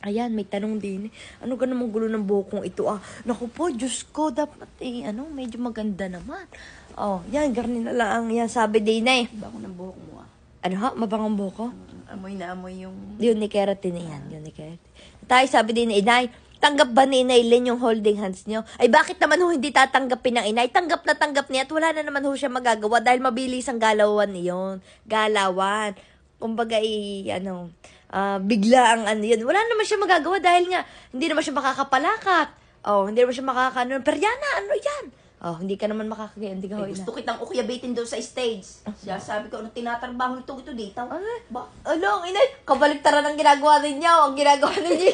Ayan, may tanong din. Ano ka namang gulo ng bukong ito ah? Naku po, Diyos ko, dapat eh, ano, medyo maganda naman. Oh, yan, garni na lang. Yan, sabi din eh. Bako ng buhok mo ah. Ano ha, mabangang buko? Amoy na amoy yung... Yun ni keratin na yan, yun ni keratin. Tayo sabi din ni Inay, tanggap ba ni Inay Len yung holding hands niyo? Ay bakit naman ho hindi tatanggapin ng Inay? Tanggap na tanggap niya at wala na naman ho siya magagawa dahil mabilis ang galawan niyon. Galawan. Kumbaga i ano, ah, bigla ang ano yun. Wala naman siya magagawa dahil nga hindi naman siya makakapalakat. Oh, hindi naman siya makakano. Pero yan na, ano yan? Oh, hindi ka naman makakagaya. Hindi ka Ay, gusto kitang ukyabitin doon sa stage. Siya sabi ko, ano tinatrabaho nito ito dito? Ay, Ba? Ano, ang inay, kabaliktaran ang ginagawa ninyo. Ang ginagawa ninyo.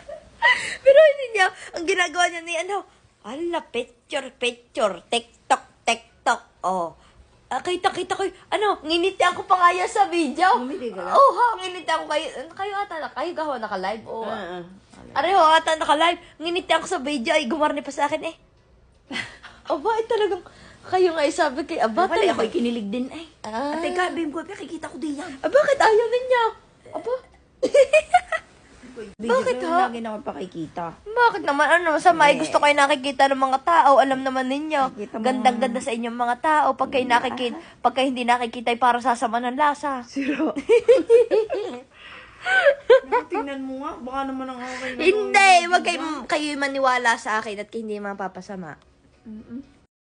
Pero hindi niya, ang ginagawa niya ni ano, ala, picture, picture, tiktok, tiktok, oh. Ah, kita, kita ko, ano, nginiti ako pa kaya sa video. Ngumiti ka lang? Oo, ha, nginiti ako kayo. Kayo ata, na, kayo gawa naka-live, oo. Ah, ah. Areho, ata naka-live. Nginiti ako sa video, ay gumarni pa sa akin eh. Aba, ay talagang, kayo nga ay sabi kay Aba, Bata, talagang- ako'y kinilig din eh. Ah. Ate, kabim ko, kikita ko din yan. Ah, bakit ayaw ninyo? Aba, Bakit, ha? Lagi na ako pakikita. bakit naman? Ano, masama? Ay, Eh. gusto kayo nakikita ng mga tao. Alam naman ninyo. Nakikita mo. Gandang-ganda sa inyong mga tao. Pag kayo nakikita, pag kayo hindi nakikita, ay para sasama ng lasa. Siro. Tingnan mo nga, baka naman ang okay na Hindi! Wag kayo, kayo maniwala sa akin at hindi mapapasama. Mm-mm.